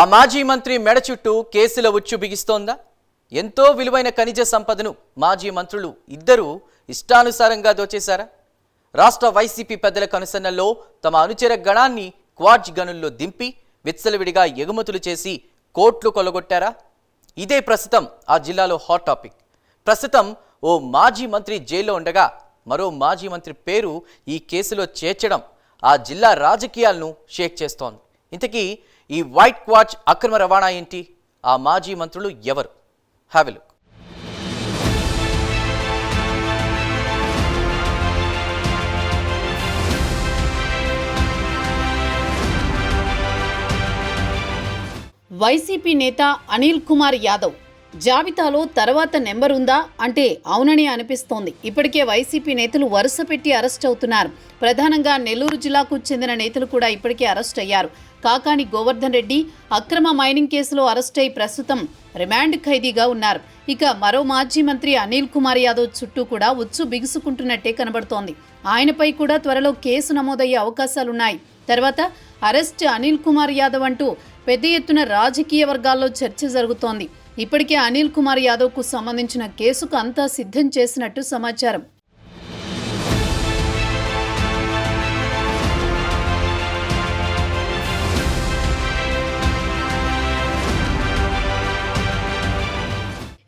ఆ మాజీ మంత్రి మెడ చుట్టూ కేసుల ఉచ్చు బిగిస్తోందా? ఎంతో విలువైన ఖనిజ సంపదను మాజీ మంత్రులు ఇద్దరూ ఇష్టానుసారంగా దోచేశారా? రాష్ట్ర వైసీపీ పెద్దల కనుసన్నల్లో తమ అనుచర గణాన్ని క్వాడ్జ్ గనుల్లో దింపి విత్సలవిడిగా ఎగుమతులు చేసి కోట్లు కొలగొట్టారా? ఇదే ప్రస్తుతం ఆ జిల్లాలో హాట్ టాపిక్. ప్రస్తుతం ఓ మాజీ మంత్రి జైల్లో ఉండగా మరో మాజీ మంత్రి పేరు ఈ కేసులో చేర్చడం ఆ జిల్లా రాజకీయాలను షేక్ చేస్తోంది. ఇంతకీ ఈ వైట్ క్వాచ్ అక్రమ రవాణా ఏంటి? ఆ మాజీ మంత్రులు ఎవరు? హ్యావ్ లుక్ వైసీపీ నేత అనిల్ కుమార్ యాదవ్ జాబితాలో తర్వాత నెంబర్ ఉందా అంటే అవునని అనిపిస్తోంది. ఇప్పటికే వైసీపీ నేతలు వరుస పెట్టి అరెస్ట్ అవుతున్నారు. ప్రధానంగా నెల్లూరు జిల్లాకు చెందిన నేతలు కూడా ఇప్పటికే అరెస్ట్ అయ్యారు. కాకాని గోవర్ధన్ రెడ్డి అక్రమ మైనింగ్ కేసులో అరెస్ట్ అయి ప్రస్తుతం రిమాండ్ ఖైదీగా ఉన్నారు. ఇక మరో మాజీ మంత్రి అనిల్ కుమార్ యాదవ్ చుట్టూ కూడా ఉచ్చు బిగుసుకుంటున్నట్టే కనబడుతోంది. ఆయనపై కూడా త్వరలో కేసు నమోదయ్యే అవకాశాలున్నాయి. తర్వాత అరెస్ట్ అనిల్ కుమార్ యాదవ్ అంటూ పెద్ద ఎత్తున రాజకీయ వర్గాల్లో చర్చ జరుగుతోంది. ఇప్పటికే అనిల్ కుమార్ యాదవ్కు సంబంధించిన కేసుకు అంతా సిద్ధం చేసినట్టు సమాచారం.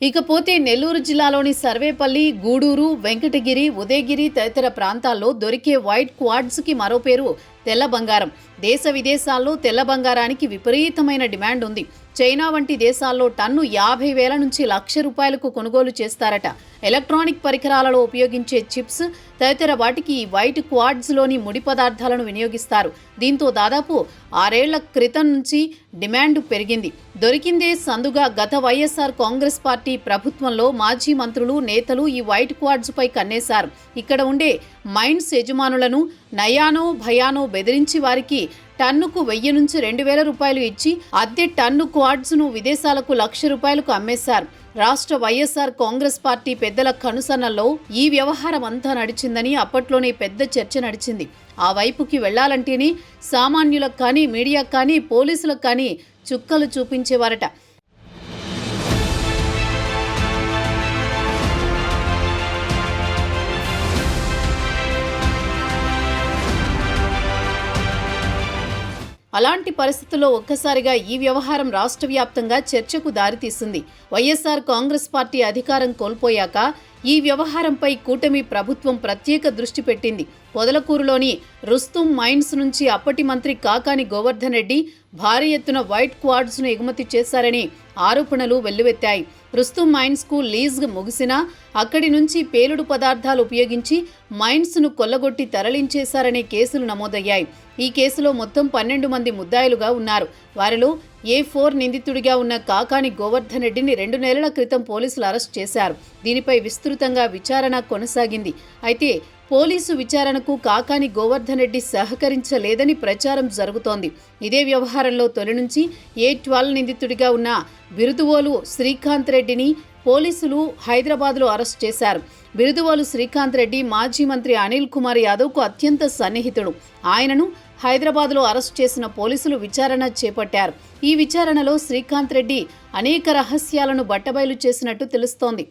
ఇకపోతే నెల్లూరు జిల్లాలోని సర్వేపల్లి గూడూరు వెంకటగిరి ఉదయగిరి తదితర ప్రాంతాల్లో దొరికే వైట్ క్వాడ్స్కి మరో పేరు తెల్ల బంగారం. దేశ విదేశాల్లో తెల్ల బంగారానికి విపరీతమైన డిమాండ్ ఉంది. చైనా వంటి దేశాల్లో టన్ను యాభై వేల నుంచి లక్ష రూపాయలకు కొనుగోలు చేస్తారట. ఎలక్ట్రానిక్ పరికరాలలో ఉపయోగించే చిప్స్ తదితర వాటికి ఈ వైట్ క్వాడ్స్లోని ముడి పదార్థాలను వినియోగిస్తారు. దీంతో దాదాపు ఆరేళ్ళ క్రితం నుంచి డిమాండ్ పెరిగింది. దొరికిందే సందుగా గత వైఎస్ఆర్ కాంగ్రెస్ పార్టీ ప్రభుత్వంలో మాజీ మంత్రులు నేతలు ఈ వైట్ క్వాడ్స్పై కన్నేశారు. ఇక్కడ ఉండే మైన్స్ యజమానులను నయానో భయానో బెదిరించి వారికి టన్నుకు వెయ్యి నుంచి రెండు వేల రూపాయలు ఇచ్చి అద్దె టన్ను క్వాడ్స్ను విదేశాలకు లక్ష రూపాయలకు అమ్మేశారు. రాష్ట్ర వైఎస్ఆర్ కాంగ్రెస్ పార్టీ పెద్దల కనుసన్నల్లో ఈ వ్యవహారం అంతా నడిచిందని అప్పట్లోనే పెద్ద చర్చ నడిచింది. ఆ వైపుకి వెళ్ళాలంటేనే సామాన్యులకు కానీ మీడియాకు కానీ పోలీసులకు కానీ చుక్కలు చూపించేవారట. అలాంటి పరిస్థితుల్లో ఒక్కసారిగా ఈ వ్యవహారం రాష్ట్ర వ్యాప్తంగా చర్చకు దారితీసింది. వైఎస్ఆర్ కాంగ్రెస్ పార్టీ అధికారం కోల్పోయాక ఈ వ్యవహారంపై కూటమి ప్రభుత్వం ప్రత్యేక దృష్టి పెట్టింది. పొదలకూరులోని రుస్తుం మైన్స్ నుంచి అప్పటి మంత్రి కాకాని గోవర్ధన్ రెడ్డి భారీ ఎత్తున వైట్ క్వాడ్స్ను ఎగుమతి చేశారని ఆరోపణలు వెల్లువెత్తాయి. రుస్తుం మైన్స్కు లీజ్గా ముగిసినా అక్కడి నుంచి పేలుడు పదార్థాలు ఉపయోగించి మైన్స్ను కొల్లగొట్టి తరలించేశారనే కేసులు నమోదయ్యాయి. ఈ కేసులో మొత్తం పన్నెండు మంది ముద్దాయిలుగా ఉన్నారు. వారిలో ఏ ఫోర్ నిందితుడిగా ఉన్న కాకాని గోవర్ధన్ రెడ్డిని రెండు నెలల క్రితం పోలీసులు అరెస్ట్ చేశారు. దీనిపై విస్తృతంగా విచారణ కొనసాగింది. అయితే పోలీసు విచారణకు కాకాని గోవర్ధన్ రెడ్డి సహకరించలేదని ప్రచారం జరుగుతోంది. ఇదే వ్యవహారంలో తొలి నుంచి ఏ ట్వెల్వ్ నిందితుడిగా ఉన్న బిరుదువోలు శ్రీకాంత్ రెడ్డిని పోలీసులు హైదరాబాద్లో అరెస్ట్ చేశారు. బిరుదువోలు శ్రీకాంత్ రెడ్డి మాజీ మంత్రి అనిల్ కుమార్ యాదవ్కు అత్యంత సన్నిహితుడు. ఆయనను హైదరాబాద్లో అరెస్ట్ చేసిన పోలీసులు విచారణ చేపట్టారు. ఈ విచారణలో శ్రీకాంత్ రెడ్డి అనేక రహస్యాలను బట్టబయలు చేసినట్టు తెలుస్తోంది.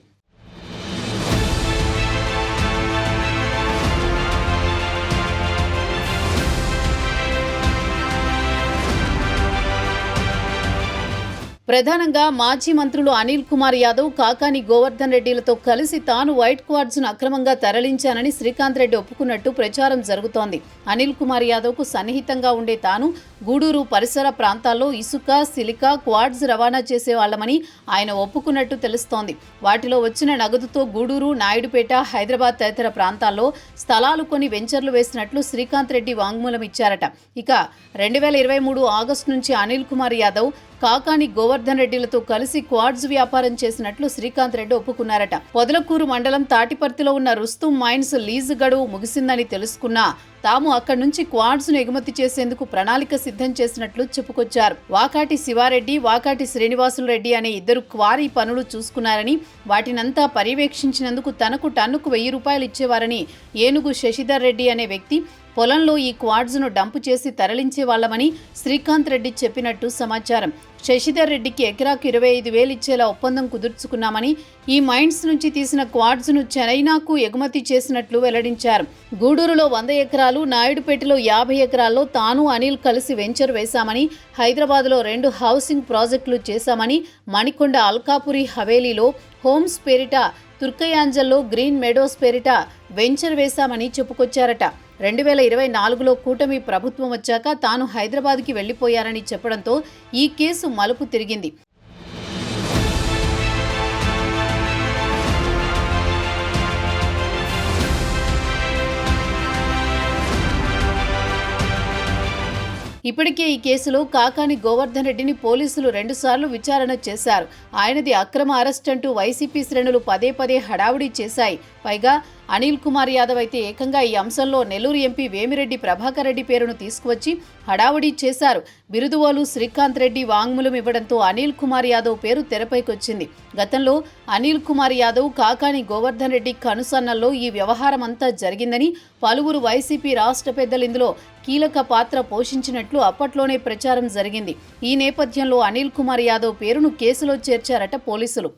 ప్రధానంగా మాజీ మంత్రులు అనిల్ కుమార్ యాదవ్ కాకాని గోవర్ధన్ రెడ్డిలతో కలిసి తాను వైట్ క్వాడ్స్ను అక్రమంగా తరలించానని శ్రీకాంత్ రెడ్డి ఒప్పుకున్నట్టు ప్రచారం జరుగుతోంది. అనిల్ కుమార్ యాదవ్కు సన్నిహితంగా ఉండే తాను గూడూరు పరిసర ప్రాంతాల్లో ఇసుక సిలికా క్వాడ్స్ రవాణా చేసేవాళ్ళమని ఆయన ఒప్పుకున్నట్టు తెలుస్తోంది. వాటిలో వచ్చిన నగదుతో గూడూరు నాయుడుపేట హైదరాబాద్ తదితర ప్రాంతాల్లో స్థలాలు కొని వెంచర్లు వేసినట్లు శ్రీకాంత్ రెడ్డి వాంగ్మూలం ఇచ్చారట. ఇక రెండు వేల ఇరవై మూడు ఆగస్టు నుంచి అనిల్ కుమార్ యాదవ్ కాకాని గోవర్ధన్ రెడ్డిలతో కలిసి క్వాడ్స్ వ్యాపారం చేసినట్లు శ్రీకాంత్ రెడ్డి ఒప్పుకున్నారట. పొదలకూరు మండలం తాటిపర్తిలో ఉన్న రుస్తుం మైన్స్ లీజు గడువు ముగిసిందని తెలుసుకున్నా తాము అక్కడి నుంచి క్వాడ్స్ను ఎగుమతి చేసేందుకు ప్రణాళిక సిద్ధం చేసినట్లు చెప్పుకొచ్చారు. వాకాటి శివారెడ్డి వాకాటి శ్రీనివాసులు రెడ్డి అనే ఇద్దరు క్వారీ పనులు చూసుకున్నారని వాటినంతా పర్యవేక్షించినందుకు తనకు టన్నుకు వెయ్యి రూపాయలు ఇచ్చేవారని ఏనుగు శశిధర్ రెడ్డి అనే వ్యక్తి పొలంలో ఈ క్వాడ్స్ను డంపు చేసి తరలించే వాళ్ళమని శ్రీకాంత్ రెడ్డి చెప్పినట్టు సమాచారం. శశిధర్ రెడ్డికి ఎకరాకు ఇరవై ఐదు వేలు ఇచ్చేలా ఒప్పందం కుదుర్చుకున్నామని ఈ మైండ్స్ నుంచి తీసిన క్వాడ్స్ను చైనాకు ఎగుమతి చేసినట్లు వెల్లడించారు. గూడూరులో వంద ఎకరాలు నాయుడుపేటలో యాభై ఎకరాల్లో తాను అనిల్ కలిసి వెంచర్ వేశామని హైదరాబాద్లో రెండు హౌసింగ్ ప్రాజెక్టులు చేశామని మణికొండ అల్కాపురి హవేలీలో హోమ్స్ పేరిట తుర్కయాంజల్లో గ్రీన్ మెడోస్ పేరిట వెంచర్ వేశామని చెప్పుకొచ్చారట. రెండు వేల ఇరవై నాలుగులో కూటమి ప్రభుత్వం వచ్చాక తాను హైదరాబాద్కి వెళ్ళిపోయారని చెప్పడంతో ఈ కేసు మలుపు తిరిగింది. ఇప్పటికే ఈ కేసులో కాకాని గోవర్ధన్ రెడ్డిని పోలీసులు రెండుసార్లు విచారణ చేశారు. ఆయనది అక్రమ అరెస్ట్ అంటూ వైసీపీ శ్రేణులు పదే పదే హడావుడి చేశాయి. పైగా అనిల్ కుమార్ యాదవ్ అయితే ఏకంగా ఈ అంశంలో నెల్లూరు ఎంపీ వేమిరెడ్డి ప్రభాకర్ రెడ్డి పేరును తీసుకువచ్చి హడావుడి చేశారు. బిరుదువాలు శ్రీకాంత్ రెడ్డి వాంగ్మూలం ఇవ్వడంతో అనిల్ కుమార్ యాదవ్ పేరు తెరపైకొచ్చింది. గతంలో అనిల్ కుమార్ యాదవ్ కాకాని గోవర్ధన్ రెడ్డి కనుసన్నల్లో ఈ వ్యవహారం అంతా జరిగిందని పలువురు వైసీపీ రాష్ట్ర పెద్దలు ఇందులో కీలక పాత్ర పోషించినట్లు అప్పట్లోనే ప్రచారం జరిగింది. ఈ నేపథ్యంలో అనిల్ కుమార్ యాదవ్ పేరును కేసులో చేర్చారట పోలీసులు.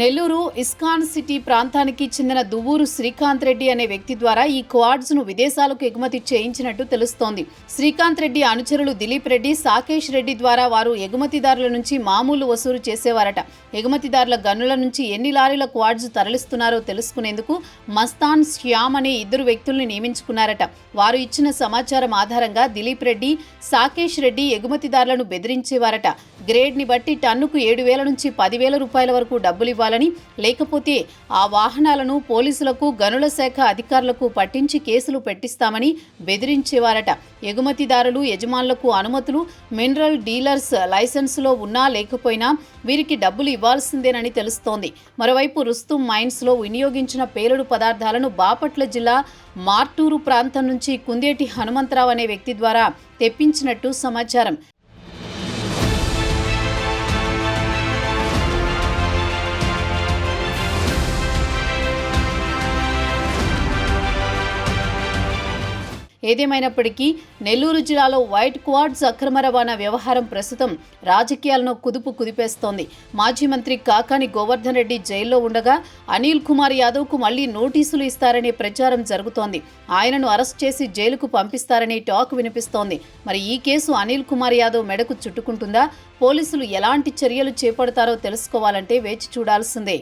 నెల్లూరు ఇస్కాన్ సిటీ ప్రాంతానికి చెందిన దువ్వూరు శ్రీకాంత్ రెడ్డి అనే వ్యక్తి ద్వారా ఈ క్వాడ్స్ను విదేశాలకు ఎగుమతి చేయించినట్టు తెలుస్తోంది. శ్రీకాంత్ రెడ్డి అనుచరులు దిలీప్ రెడ్డి సాకేష్ రెడ్డి ద్వారా వారు ఎగుమతిదారుల నుంచి మామూలు వసూలు చేసేవారట. ఎగుమతిదారుల గనుల నుంచి ఎన్ని లారీల క్వాడ్స్ తరలిస్తున్నారో తెలుసుకునేందుకు మస్తాన్ శ్యామ్ అనే ఇద్దరు వ్యక్తుల్ని నియమించుకున్నారట. వారు ఇచ్చిన సమాచారం ఆధారంగా దిలీప్ రెడ్డి సాకేష్ రెడ్డి ఎగుమతిదారులను బెదిరించేవారట. గ్రేడ్ని బట్టి టన్నుకు ఏడు వేల నుంచి పదివేల రూపాయల వరకు డబ్బులు ఇవ్వాలని లేకపోతే ఆ వాహనాలను పోలీసులకు గనుల శాఖ అధికారులకు పట్టించి కేసులు పెట్టిస్తామని బెదిరించేవారట. ఎగుమతిదారులు యజమానులకు అనుమతులు మినరల్ డీలర్స్ లైసెన్స్లో ఉన్నా లేకపోయినా వీరికి డబ్బులు ఇవ్వాల్సిందేనని తెలుస్తోంది. మరోవైపు రుస్తుం మైన్స్లో వినియోగించిన పేలుడు పదార్థాలను బాపట్ల జిల్లా మార్టూరు ప్రాంతం నుంచి కుందేటి హనుమంతరావు అనే వ్యక్తి ద్వారా తెప్పించినట్టు సమాచారం. ఏదేమైనప్పటికీ నెల్లూరు జిల్లాలో వైట్ క్వాడ్స్ అక్రమ రవాణా వ్యవహారం ప్రస్తుతం రాజకీయాలను కుదుపు కుదిపేస్తోంది. మాజీ మంత్రి కాకాని గోవర్ధన్ రెడ్డి జైల్లో ఉండగా అనిల్ కుమార్ యాదవ్కు మళ్ళీ నోటీసులు ఇస్తారనే ప్రచారం జరుగుతోంది. ఆయనను అరెస్ట్ చేసి జైలుకు పంపిస్తారనే టాక్ వినిపిస్తోంది. మరి ఈ కేసు అనిల్ కుమార్ యాదవ్ మెడకు చుట్టుకుంటుందా? పోలీసులు ఎలాంటి చర్యలు చేపడతారో తెలుసుకోవాలంటే వేచి చూడాల్సిందే.